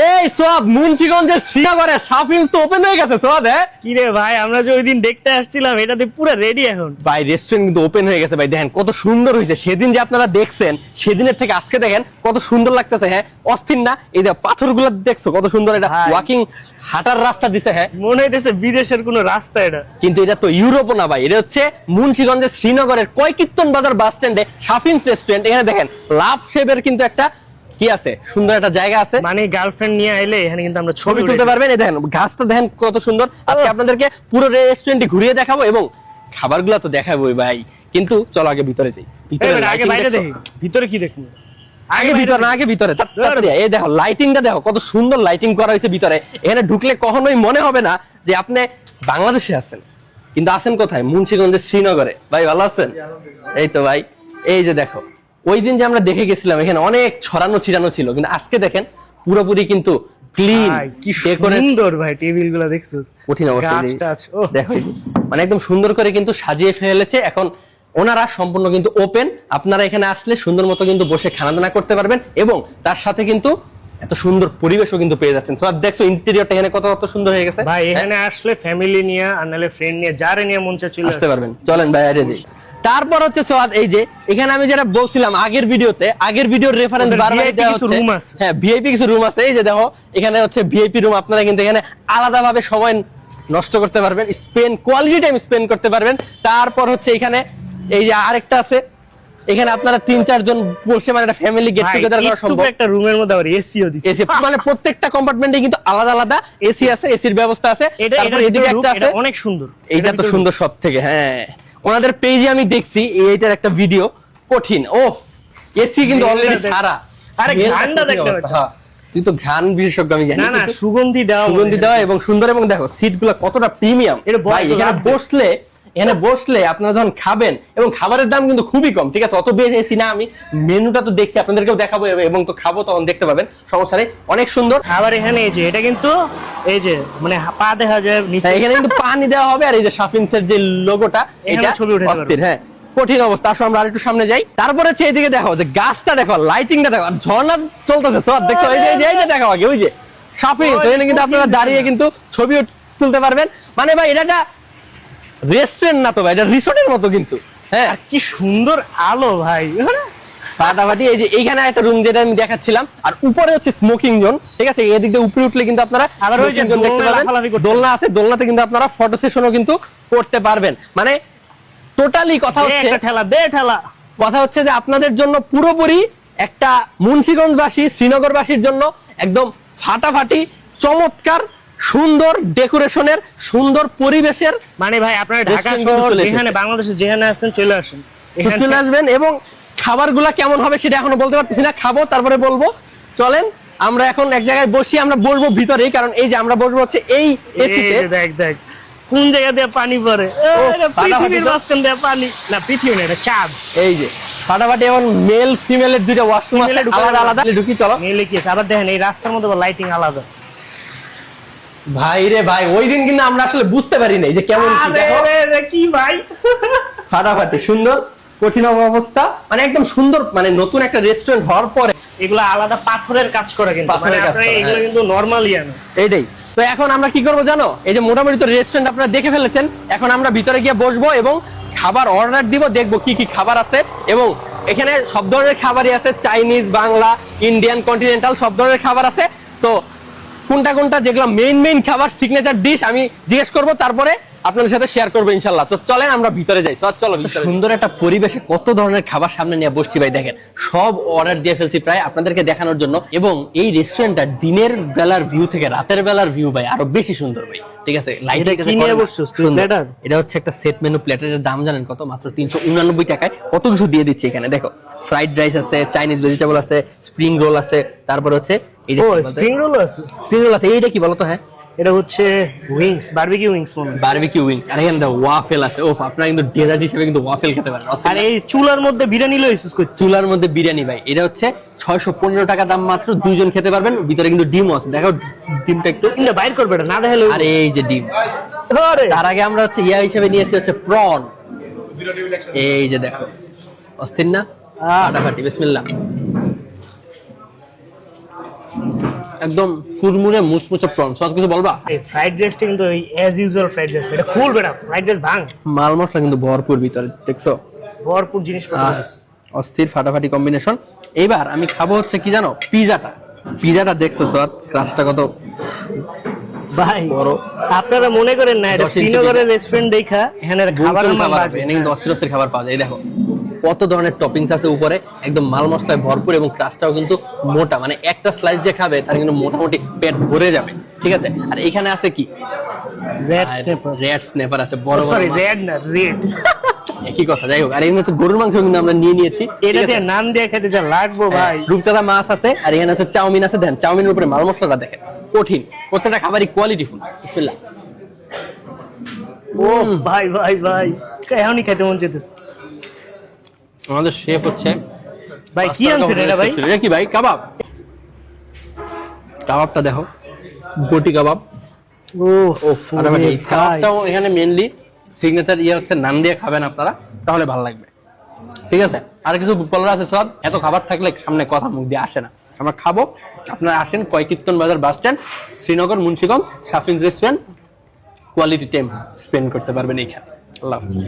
এই সোয়াদ মুন্সিগঞ্জের শ্রীনগরের শাপিংস তো ওপেন হয়ে গেছে সোয়াদ হ্যাঁ? কি রে ভাই আমরা যে ওই দিন দেখতে আসছিলাম এটাতে পুরো রেডি এখন। ভাই রেস্টুরেন্ট কিন্তু ওপেন হয়ে গেছে ভাই দেখেন কত সুন্দর হয়েছে। সেদিন যে আপনারা দেখছেন সেদিনের থেকে আজকে দেখেন কত সুন্দর লাগতেছে হ্যাঁ? অস্থির না? এই যে পাথরগুলো দেখছ কত সুন্দর এটা। ওয়াকিং হাঁটার রাস্তা দিছে হ্যাঁ? মনে হইতেছে বিদেশের কোনো রাস্তা এটা। কিন্তু এটা তো ইউরোপও না ভাই। এটা হচ্ছে মুন্সিগঞ্জের শ্রীনগরের কয়কীর্তন বাজার বাস স্ট্যান্ডে শাফিন্স রেস্টুরেন্ট এখানে দেখেন লাভ শেপের কিন্তু একটা কি আছে? সুন্দর একটা জায়গা আছে। মানে গার্লফ্রেন্ড নিয়ে আইলে এখানে কিন্তু আমরা ছবি তুলতে পারবেন। এই দেখেন ঘাসটা দেখেন কত সুন্দর। আজকে আপনাদেরকে পুরো রেস্টুরেন্টটি ঘুরিয়ে দেখাবো এবং খাবারগুলো তো দেখাবোই ভাই। কিন্তু চলো আগে ভিতরে যাই। ভিতরে আগে বাইরে দেখি। ভিতরে কি দেখব? আগে ভিতরে না আগে ভিতরে। তাড়াতাড়ি এই দেখো লাইটিংটা দেখো কত সুন্দর লাইটিং করা হয়েছে ভিতরে। এখানে ঢুকলে কখনোই মনে হবে না যে আপনি বাংলাদেশে আছেন। কিন্তু আছেন কোথায়? মুন্সিগঞ্জের শ্রীনগরে। ভাই ভালো আছেন? এই তো ভাই। এই যে দেখো ওই দিন যে আমরা দেখে গেছিলাম এখানে অনেক ছড়ানো ছিড়ানো ছিল কিন্তু আজকে দেখেন পুরোপুরি কিন্তু ক্লিন কি সুন্দর ভাই টেবিলগুলো দেখছিস। কঠিন অবস্থা। দেখো মানে একদম সুন্দর করে কিন্তু সাজিয়ে ফেলেছে। এখন ওনারা সম্পূর্ণ কিন্তু ওপেন আপনারা এখানে আসলে সুন্দর মতো কিন্তু বসে খানা দানা করতে পারবেন এবং তার সাথে কিন্তু এত সুন্দর পরিবেশও কিন্তু পেয়ে যাচ্ছেন। সো দেখছ ইন্টেরিয়রটা এখানে কত কত সুন্দর হয়ে গেছে। ভাই এখানে আসলে ফ্যামিলি নিয়ে আর নাহলে ফ্রেন্ড নিয়ে যারে নিয়ে মন চলে আসতে পারবেন। চলেন ভাই আরে যাই তারপর হচ্ছে সোয়াদ এই যে এখানে আমি যেটা বলছিলাম আগের ভিডিওতে আগের ভিডিওর রেফারেন্স বারবার দেওয়া হচ্ছে। room আছে। হ্যাঁ ভিআইপি কিছু রুম আছে। এই যে দেখো এখানে হচ্ছে ভিআইপি রুম আপনারা কিন্তু এখানে আলাদাভাবে সময় নষ্ট করতে পারবেন স্পেন্ড কোয়ালিটি টাইম স্পেন্ড করতে পারবেন। তারপর হচ্ছে এখানে এই যে আরেকটা আছে এখানে আপনারা তিন চারজন বসে মানে একটা ফ্যামিলি গেট টুগেদার করা সম্ভব। একটা রুমের মধ্যে আবার এসিও দিছে। এসি মানে প্রত্যেকটা কম্পার্টমেন্টে কিন্তু আলাদা আলাদা এসি আছে এসির ব্যবস্থা আছে। তারপর এদিকে একটা আছে। অনেক সুন্দর। এইটা তো সুন্দর সব থেকে হ্যাঁ। ওনাদের পেজে আমি দেখছি এইটার একটা ভিডিও কঠিন। ওফ এসি কিন্তু অলরেডি সারা। আরে ঘ্রাণটা দেখতে পাচ্ছি। হ্যাঁ। তুই তো ঘ্রাণ বিশেষজ্ঞ আমি জানি। না না সুগন্ধি দেওয়া সুগন্ধি দেওয়া এবং সুন্দর এবং দেখো সিটগুলো কতটা প্রিমিয়াম ভাই এখানে বসলে এখানে বসলে আপনারা যখন খাবেন এবং খাবারের দাম কিন্তু খুবই কম ঠিক আছে? অত বেশি না আমি মেনুটা তো দেখছি আপনাদেরকেও দেখাবো এবং তো খাব তখন দেখতে পাবেন সমস্যা নেই অনেক সুন্দর। আবার এখানে এই যে এটা কিন্তু এই যে মানে পা দেখা যায় হ্যাঁ, এখানে কিন্তু পানি দেওয়া হবে আর এই যে সাফিন্সের যে লোগোটা এটা ছবি উঠাতে অস্থির হ্যাঁ। কঠিন অবস্থা আসো আমরা আরেকটু সামনে যাই। তারপরে হচ্ছে এইদিকে দেখো যে গাছটা দেখো লাইটিংটা দেখো আর ঝর্ণা চলতেছে তো আর দেখছ এই যে এই যে এইটা দেখো আগে ওই যে সাফিন্স ওই এখানে কিন্তু আপনারা দাঁড়িয়ে কিন্তু ছবি তুলতে পারবেন। মানে ভাই এটা একটা রেস্টুরেন্ট না তো ভাই এটা রিসোর্টের মতো কিন্তু। হ্যাঁ। আর কি সুন্দর আলো ভাই ফাটাফাটি এই যে এইখানে একটা রুম যেটা আমি দেখাচ্ছিলাম আর উপরে হচ্ছে স্মোকিং জোন ঠিক আছে? এদিক দিয়ে উপরে উঠলে কিন্তু আপনারা আবার ওই যে দেখতে দোলনা পাবেন। দোলনা আছে দোলনাতে কিন্তু আপনারা ফটো সেশনও কিন্তু করতে পারবেন। মানে টোটালি কথা হচ্ছে ঠেলা দে ঠেলা। কথা হচ্ছে যে আপনাদের জন্য পুরোপুরি একটা মুন্সিগঞ্জবাসী শ্রীনগরবাসীর জন্য একদম ফাটাফাটি চমৎকার সুন্দর ডেকোরেশনের সুন্দর পরিবেশের মানে ভাই আপনারা ঢাকা শহর যেখানে বাংলাদেশে যেখানে আছেন চলে আসেন। চলে আসবেন এবং খাবারগুলা কেমন হবে সেটা এখনও বলতে পারতেছি না। খাব তারপরে বলব। চলেন আমরা এখন এক জায়গায় বসি আমরা বসবো ভিতরে কারণ এই যে আমরা বসবো হচ্ছে এই এসিতে দেখ দেখ কোন জায়গা দিয়ে পানি পড়ে? পৃথিবীর। মাঝখান দিয়ে পানি। না পৃথিবী না এটা চাঁদ। এই যে ফাটাফাটি এবং মেল ফিমেলের দুইটা ওয়াশরুম আলাদা আলাদা। ঢুকি চলো। মেলে কি আবার দেখেন এই রাস্তার মধ্যে লাইটিং আলাদা। ভাই রে ভাই ওই দিন কিন্তু আমরা আসলে বুঝতে পারি নাই যে কেমন কি। ভাই? ফাটাফাটি সুন্দর কঠিন অবস্থা। মানে একদম সুন্দর মানে নতুন একটা রেস্টুরেন্ট হওয়ার পরে। এগুলো আলাদা পাথরের কাজ করে কিন্তু। মানে পাথরের কাজ এগুলো হ্যাঁ। কিন্তু নরমাল এইটাই। তো এখন আমরা কি করব জানো? এই যে মোটামুটি তো রেস্টুরেন্ট আপনারা দেখে ফেলেছেন। এখন আমরা ভিতরে গিয়ে বসবো এবং খাবার অর্ডার দিব দেখব কি কি খাবার আছে। এবং এখানে সব ধরনের খাবারই আছে। চাইনিজ বাংলা ইন্ডিয়ান কন্টিনেন্টাল সব ধরনের খাবার আছে। তো কোনটা কোনটা যেগুলো মেইন মেইন খাবার সিগনেচার ডিশ আমি জিজ্ঞেস করব তারপরে আপনাদের সাথে শেয়ার করব ইনশাল্লাহ। তো চলেন আমরা ভিতরে যাই। তো চলো সুন্দর একটা পরিবেশে কত ধরনের খাবার সামনে নিয়ে বসছি ভাই দেখেন। সব অর্ডার দিয়ে ফেলছি প্রায় আপনাদেরকে দেখানোর জন্য। এবং এই রেস্টুরেন্টটা দিনের বেলার ভিউ থেকে রাতের বেলার ভিউ ভাই আরও বেশি সুন্দর ভাই। ঠিক আছে? লাইট এটা কি নিয়ে বসছো? Platter? এটা হচ্ছে একটা সেট মেনু প্লেটারের দাম জানেন কত? মাত্র তিনশো উনানব্বই টাকায়। কত কিছু দিয়ে দিচ্ছি এখানে? দেখো ফ্রাইড রাইস আছে চাইনিজ ভেজিটেবল আছে স্প্রিং রোল আছে তারপর হচ্ছে ও স্প্রিং রোল আছে? স্প্রিং রোল আছে এইটা কি বলতো হ্যাঁ? এটা হচ্ছে উইংস বারবিকিউ উইংস মনে বারবিকিউ উইংস আর এখানে ওয়াফেল আছে। ওফ আপনারা কিন্তু ডেজার্ট হিসেবে কিন্তু ওয়াফেল খেতে পারেন আর এই চুলার মধ্যে বিরিয়ানি লো ইউজ করছে। চুলার মধ্যে বিরিয়ানি ভাই। এটা হচ্ছে ছয়শো পনেরো টাকা দাম মাত্র দুইজন খেতে পারবেন। ভিতরে কিন্তু ডিম আছে। দেখো ডিমটা একটু বাইর করবে না দেখালে আর এই যে ডিম। তার আগে আমরা হচ্ছে ইয়া হিসেবে নিয়েছি হচ্ছে প্রন এই যে দেখো অস্থির না? ফাটাফাটি বিসমিল্লাহ। একদম কুরমুরে মুচমুচে প্রন সব কিছু বলবা? এই ফ্রাইড রাইসটা কিন্তু অ্যাজ ইউজুয়াল ফ্রাইড রাইস এটা খুলবে না ফ্রাইড রাইস ভাঙ। মাল মশলা কিন্তু ভরপুর ভিতরে দেখছ? ভরপুর জিনিস আহ, অস্থির ফাটাফাটি কম্বিনেশন এইবার আমি খাব হচ্ছে কি জানো? পিজাটা। পিজাটা দেখছ সৎ ক্রাশটা কত ভাই। আপনারা মনে করেন না এটা শ্রীনগরের রেস্টুরেন্ট দেখা এখানে খাবারের মান বাজে। এখানে কিন্তু অস্থির অস্থির খাবার পাওয়া যায়। দেখো কত ধরনের টপিংস আছে উপরে একদম মাল মশলায় ভরপুর এবং ক্রাশটাও কিন্তু মোটা। মানে একটা স্লাইস যে খাবে তার কিন্তু মোটামুটি পেট ভরে যাবে। ঠিক আছে? আর এখানে আছে কি? রেড স্ন্যাপার রেড স্নেপার আছে বড় বড় সরি রেড না রেড একই কথা যাই হোক আর এখানে হচ্ছে গরুর মাংস কিন্তু আমরা নিয়ে নিয়েছি। এটা দিয়ে নাম দিয়ে খেতে যা লাগবো ভাই। রূপচাঁদা মাছ আছে আর এখানে হচ্ছে চাউমিন আছে। দেন চাউমিনের উপরে মাল মশলাটা দেখেন। কঠিন প্রত্যেকটা খাবারই কোয়ালিটি ফুল বিসমিল্লাহ। ও ভাই ভাই ভাই। এখনই খেতে মন চেতেছে আমাদের শেফ হচ্ছে ভাই কি আনছেন এটা ভাই? এটা কি ভাই? কাবাব। কাবাবটা দেখো বটি কাবাব। কাবাবটাও এখানে মেনলি সিগনেচার ইয়ে হচ্ছে নান দিয়ে খাবেন আপনারা তাহলে ভালো লাগবে। ঠিক আছে? আর কিছু বলার আছে সব। এত খাবার থাকলে সামনে কথা মুখ দিয়ে আসে না। আমরা খাব। আপনারা আসেন Koykirtan Bazar bus stand Sreenagar Munshiganj Safins restaurant quality time spend করতে পারবেন এইখানে। আল্লাহ হাফিজ।